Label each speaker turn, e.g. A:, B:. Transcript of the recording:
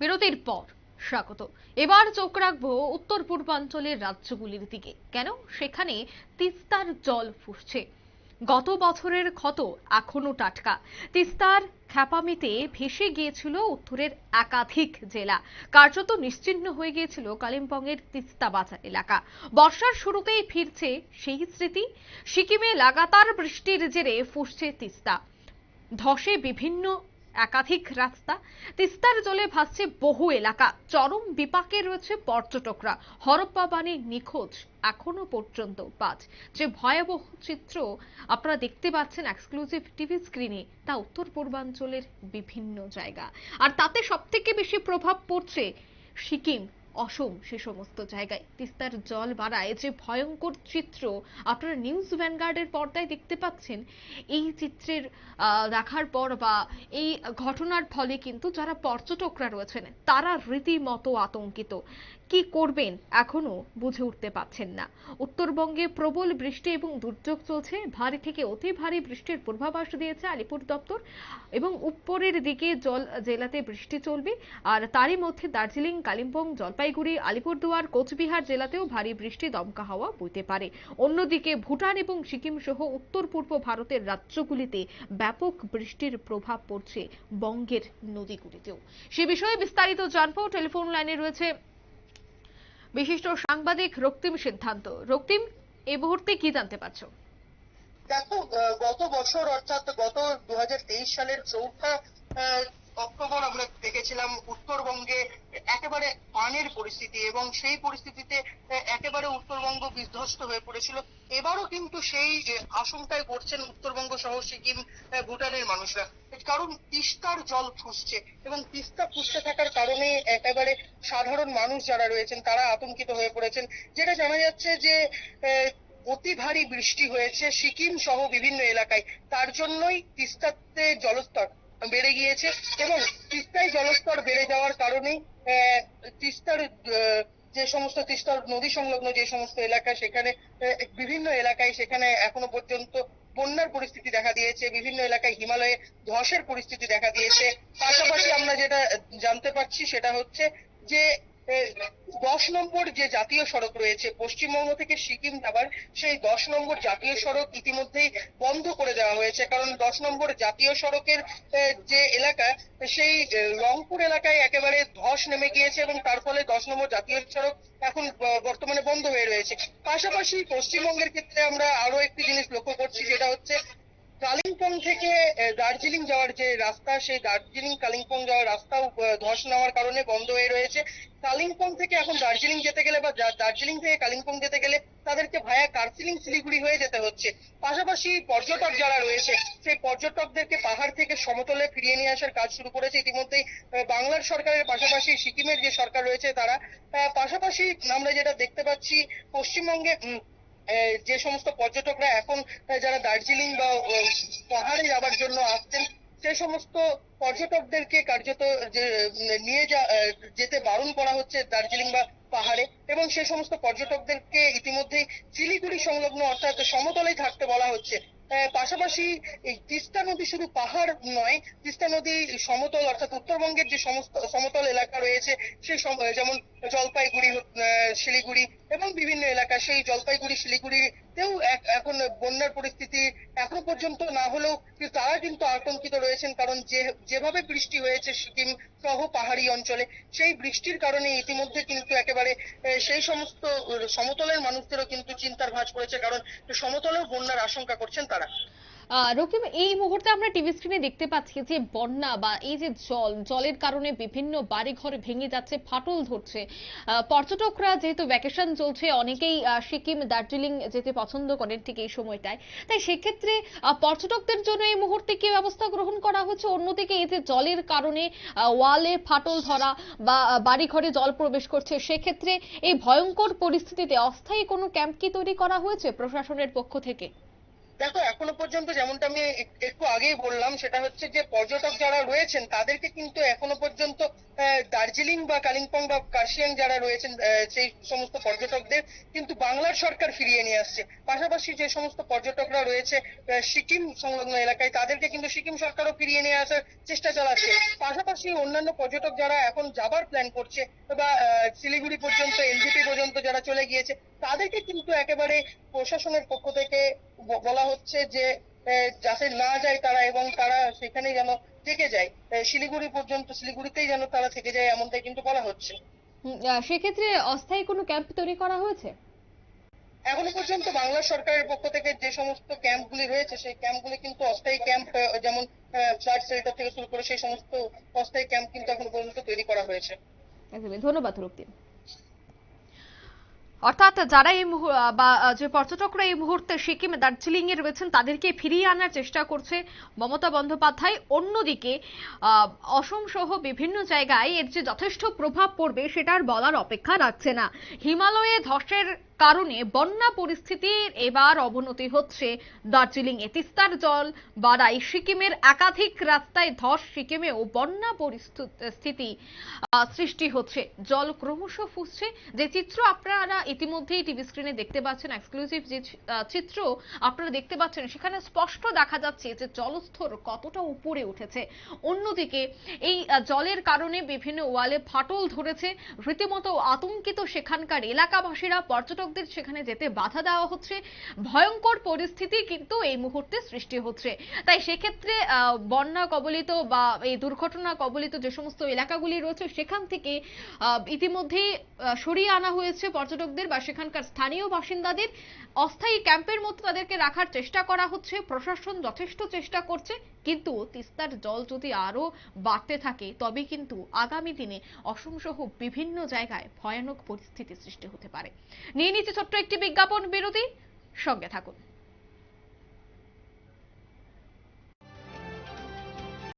A: বিরতির পর স্বাগত। এবার চোখ রাখব উত্তর পূর্বাঞ্চলের রাজ্যগুলির দিকে। কেন? সেখানে তিস্তার জল ফুসছে। গত বছরের ক্ষত এখনও টাটকা। তিস্তার খ্যাপামিতে ভেসে গিয়েছিল উত্তরের একাধিক জেলা। কার্যত নিশ্চিহ্ন হয়ে গিয়েছিল কালিম্পংয়ের তিস্তা বাজার এলাকা। বর্ষার শুরুতেই ফিরছে সেই স্মৃতি। সিকিমে লাগাতার বৃষ্টির জেরে ফুসছে তিস্তা। ধসে বিভিন্ন একাধিক রাস্তা। তিস্তার জলে ভাসছে বহু এলাকা। চরম বিপাকে রয়েছে পর্যটকরা। হরপ্পা বাণী নিখোঁজ এখনও পর্যন্ত পাঁচ যে ভয়াবহ চিত্র আপনারা দেখতে পাচ্ছেন এক্সক্লুসিভ টিভি স্ক্রিনে তা উত্তর পূর্বাঞ্চলের বিভিন্ন জায়গা। আর তাতে সব থেকে বেশি প্রভাব পড়ছে সিকিম। অসম, সে সমস্ত জায়গায়। তিস্তার জল বাড়ায় যে ভয়ঙ্কর চিত্র আপনারা নিউজ ভ্যানগার্ডের পর্দায় দেখতে পাচ্ছেন, এই চিত্রের দেখার পর বা এই ঘটনার ফলে কিন্তু যারা পর্যটকরা রয়েছেন, তারা রীতিমতো আতঙ্কিত। কি করবেন এখনও বুঝে উঠতে পারছেন না। উত্তরবঙ্গে প্রবল বৃষ্টি এবং দুর্যোগ চলছে। ভারী থেকে অতি ভারী বৃষ্টির পূর্বাভাস দিয়েছে আলিপুর দপ্তর এবং উপরের দিকে জল জেলাতে বৃষ্টি চলবে। আর তারই মধ্যে দার্জিলিং, কালিম্পং, জলপাইগুড়ি, আলিপুরদুয়ার, কোচবিহার জেলাতেও ভারী বৃষ্টি দমকা হাওয়া বইতে পারে। অন্যদিকে ভুটান এবং সিকিম সহ উত্তর পূর্ব ভারতের রাজ্যগুলিতে ব্যাপক বৃষ্টির প্রভাব পড়ছে বঙ্গের নদীগুলিতেও। সে বিষয়ে বিস্তারিত জানব। টেলিফোন লাইনে রয়েছে বিশিষ্ট সাংবাদিক রক্তিম সিদ্ধান্ত। রক্তিম, এ মুহূর্তে কি জানতে পারছ?
B: দেখো গত বছর, অর্থাৎ গত দু হাজার তেইশ সালের চৌঠা অক্টোবর আমরা দেখেছিলাম উত্তরবঙ্গে একেবারে পানের পরিস্থিতি এবং সেই পরিস্থিতিতে একেবারে উত্তরবঙ্গ বিধ্বস্ত হয়ে পড়েছিল। এবারও কিন্তু সেই আশঙ্কায় পড়ছেন উত্তরবঙ্গ সহ সিকিম ভুটানের মানুষরা। কারণ তিস্তার জল ফুসছে এবং তিস্তা ফুসতে থাকার কারণে একেবারে সাধারণ মানুষ যারা রয়েছেন, তারা আতঙ্কিত হয়ে পড়েছেন। যেটা জানা যাচ্ছে যে অতি ভারী বৃষ্টি হয়েছে সিকিম সহ বিভিন্ন এলাকায়। তার জন্যই তিস্তাতে জলস্তর বেড়ে গিয়েছে এবং তিস্তায় জলস্তর বেড়ে যাওয়ার কারণেই তিস্তার যে সমস্ত তিস্তার নদী সংলগ্ন যে সমস্ত এলাকা সেখানে বিভিন্ন এলাকায় সেখানে এখনও পর্যন্ত বন্যার পরিস্থিতি দেখা দিয়েছে, বিভিন্ন এলাকায় হিমালয়ে ধসের পরিস্থিতি দেখা দিয়েছে। পাশাপাশি আমরা যেটা জানতে পারছি সেটা হচ্ছে যে দশ নম্বর যে জাতীয় সড়ক রয়েছে পশ্চিমবঙ্গ থেকে সিকিম যাবার সেই দশ নম্বর জাতীয় সড়ক ইতিমধ্যেই বন্ধ করে দেওয়া হয়েছে। কারণ দশ নম্বর জাতীয় সড়কের যে এলাকা, সেই রংপুর এলাকায় একেবারে ধস নেমে গিয়েছে এবং তার ফলে দশ নম্বর জাতীয় সড়ক এখন বর্তমানে বন্ধ হয়ে রয়েছে। পাশাপাশি পশ্চিমবঙ্গের ক্ষেত্রে আমরা আরও একটি জিনিস লক্ষ্য করছি যেটা হচ্ছে কালিম্পং থেকে দার্জিলিং যাওয়ার যে রাস্তা, সেই দার্জিলিং কালিম্পং যাওয়ার রাস্তাও ধস নেওয়ার কারণে বন্ধ হয়ে রয়েছে। কালিম্পং থেকে এখন দার্জিলিং যেতে গেলে বা দার্জিলিং থেকে কালিম্পং যেতে গেলে তাদেরকে ভায়া দার্জিলিং শিলিগুড়ি হয়ে যেতে হচ্ছে। পাশাপাশি পর্যটক যারা রয়েছে, সেই পর্যটকদেরকে পাহাড় থেকে সমতলে ফিরিয়ে নিয়ে আসার কাজ শুরু করেছে। ইতিমধ্যেই বাংলার সরকারের পাশাপাশি সিকিমের যে সরকার রয়েছে তারা পাশাপাশি আমরা যেটা দেখতে পাচ্ছি, পশ্চিমবঙ্গে যে সমস্ত পর্যটকরা এখন যারা দার্জিলিং বা পাহাড়ে যাবার জন্য আসছেন সে সমস্ত পর্যটকদেরকে কার্যত নিয়ে যেতে বারণ করা হচ্ছে দার্জিলিং বা পাহাড়ে, এবং সে সমস্ত পর্যটকদেরকে ইতিমধ্যেই শিলিগুড়ি সংলগ্ন অর্থাৎ সমতলেই থাকতে বলা হচ্ছে। পাশাপাশি এই তিস্তা নদী শুধু পাহাড় নয়, তিস্তা নদী সমতল অর্থাৎ উত্তরবঙ্গের যে সমস্ত সমতল এলাকা রয়েছে, সেই যেমন জলপাইগুড়ি শিলিগুড়ি এবং বিভিন্ন এলাকা, সেই জলপাইগুড়ি শিলিগুড়িতেও এক- এখন বন্যার পরিস্থিতি এখনও পর্যন্ত না হলেও তারা কিন্তু আতঙ্কিত রয়েছেন, কারণ যে, যেভাবে বৃষ্টি হয়েছে সিকিম সহ পাহাড়ি অঞ্চলে, সেই বৃষ্টির কারণে ইতিমধ্যে কিন্তু একেবারে সেই সমস্ত, সমতলের মানুষদেরও কিন্তু চিন্তার ভাঁজ পড়েছে, কারণ সমতলেও বন্যার আশঙ্কা করছেন তারা।
A: আহ, রক্তিম এই মুহূর্তে আমরা টিভি স্ক্রিনে দেখতে পাচ্ছি যে বন্যা বা এই যে জল জলের কারণে বিভিন্ন বাড়িঘর ভেঙে যাচ্ছে ফাটল ধরছে। পর্যটকরা যেহেতু ভ্যাকেশন চলছে অনেকেই সিকিম দার্জিলিং যেতে পছন্দ করেন ঠিক এই সময়টায়। তাই সেক্ষেত্রে পর্যটকদের জন্য এই মুহূর্তে কি ব্যবস্থা গ্রহণ করা হচ্ছে? অন্যদিকে এই যে জলের কারণে ওয়ালে ফাটল ধরা বা বাড়িঘরে জল প্রবেশ করছে সেক্ষেত্রে এই ভয়ঙ্কর পরিস্থিতিতে অস্থায়ী কোনো ক্যাম্প কি তৈরি করা হয়েছে প্রশাসনের পক্ষ থেকে?
B: দেখো, এখনও পর্যন্ত যেমনটা আমি একটু আগেই বললাম, সেটা হচ্ছে যে পর্যটক যারা রয়েছেন, তাদেরকে কিন্তু এখনও পর্যন্ত দার্জিলিং বা কালিম্পং বা কার্শিয়াং যারা রয়েছেন সেই সমস্ত পর্যটকদের কিন্তু বাংলার সরকার ফিরিয়ে নিয়ে আসছে। পাশাপাশি যে সমস্ত পর্যটকরা রয়েছে সিকিম সংলগ্ন এলাকায়, তাদেরকে কিন্তু সিকিম সরকারও ফিরিয়ে নিয়ে আসার চেষ্টা চালাচ্ছে। পাশাপাশি অন্যান্য পর্যটক যারা এখন যাবার প্ল্যান করছে, বা শিলিগুড়ি পর্যন্ত, এনজিপি পর্যন্ত যারা চলে গিয়েছে তাদেরকে কিন্তু একেবারে প্রশাসনের পক্ষ থেকে বলা হচ্ছে যে যাতে না যায় তারা এবং তারা সেখানেই যেন থেকে যায়। শিলিগুড়ি পর্যন্ত শিলিগুড়িতেই যেন তারা থেকে যায় এমনটাই কিন্তু বলা হচ্ছে।
A: সেক্ষেত্রে অস্থায়ী কোনো ক্যাম্প তৈরি করা হয়েছে?
B: এখনও পর্যন্ত বাংলা সরকারের পক্ষ থেকে যে সমস্ত ক্যাম্পগুলি রয়েছে সেই ক্যাম্পগুলি কিন্তু অস্থায়ী ক্যাম্প যেমন ফ্ল্যাট শেল্টার থেকে শুরু করে সেই সমস্ত অস্থায়ী ক্যাম্প কিন্তু এখনও পর্যন্ত তৈরি করা হয়েছে।
A: ধন্যবাদ রক্তিম। অর্থাৎ যারা এই বা যে পর্যটকরা এই মুহূর্তে সিকিম দার্জিলিং এ রয়েছেন, তাদেরকে ফিরিয়ে আনার চেষ্টা করছে মমতা বন্দ্যোপাধ্যায়। অন্যদিকে অসম সহ বিভিন্ন জায়গায় এর যে যথেষ্ট প্রভাব পড়বে, সেটার বলার অপেক্ষা রাখছে না। হিমালয়ে ধসের কারণে বন্যা পরিস্থিতির এবার অবনতি হচ্ছে দার্জিলিং এ তিস্তার জল বাড়ায় সিকিমের একাধিক রাস্তায় ধস সিকিমেও বন্যা পরিস্থিতি সৃষ্টি হচ্ছে। জল ক্রমশ ফুসছে। যে চিত্র আপনারা ইতিমধ্যেই টিভি স্ক্রিনে দেখতে পাচ্ছেন এক্সক্লুসিভ যে চিত্র আপনারা দেখতে পাচ্ছেন, সেখানে স্পষ্ট দেখা যাচ্ছে যে জলস্তর কতটা উপরে উঠেছে। অন্যদিকে এই জলের কারণে বিভিন্ন ওয়ালে ফাটল ধরেছে। রীতিমতো আতঙ্কিত সেখানকার এলাকাবাসীরা পর্যটকদের সেখানে যেতে বাধা দেওয়া হচ্ছে। ভয়ঙ্কর পরিস্থিতি কিন্তু এই মুহূর্তে সৃষ্টি হচ্ছে। তাই সেক্ষেত্রে বন্যা কবলিত বা এই দুর্ঘটনা কবলিত যে সমস্ত এলাকাগুলি রয়েছে সেখান থেকে আহ, সরিয়ে আনা হয়েছে পর্যটকদের বা সেখানকার স্থানীয় বাসিন্দাদের। অস্থায়ী ক্যাম্পের মতো তাদেরকে রাখার চেষ্টা করা হচ্ছে। প্রশাসন যথেষ্ট চেষ্টা করছে। কিন্তু তিস্তার জল যদি আরও বাড়তে থাকে, তবে কিন্তু আগামী দিনে অসম সহ বিভিন্ন জায়গায় ভয়ানক পরিস্থিতি সৃষ্টি হতে পারে। নিয়ে নিচ্ছে ছোট্ট একটি বিজ্ঞাপন বিরতি। সঙ্গে থাকুন।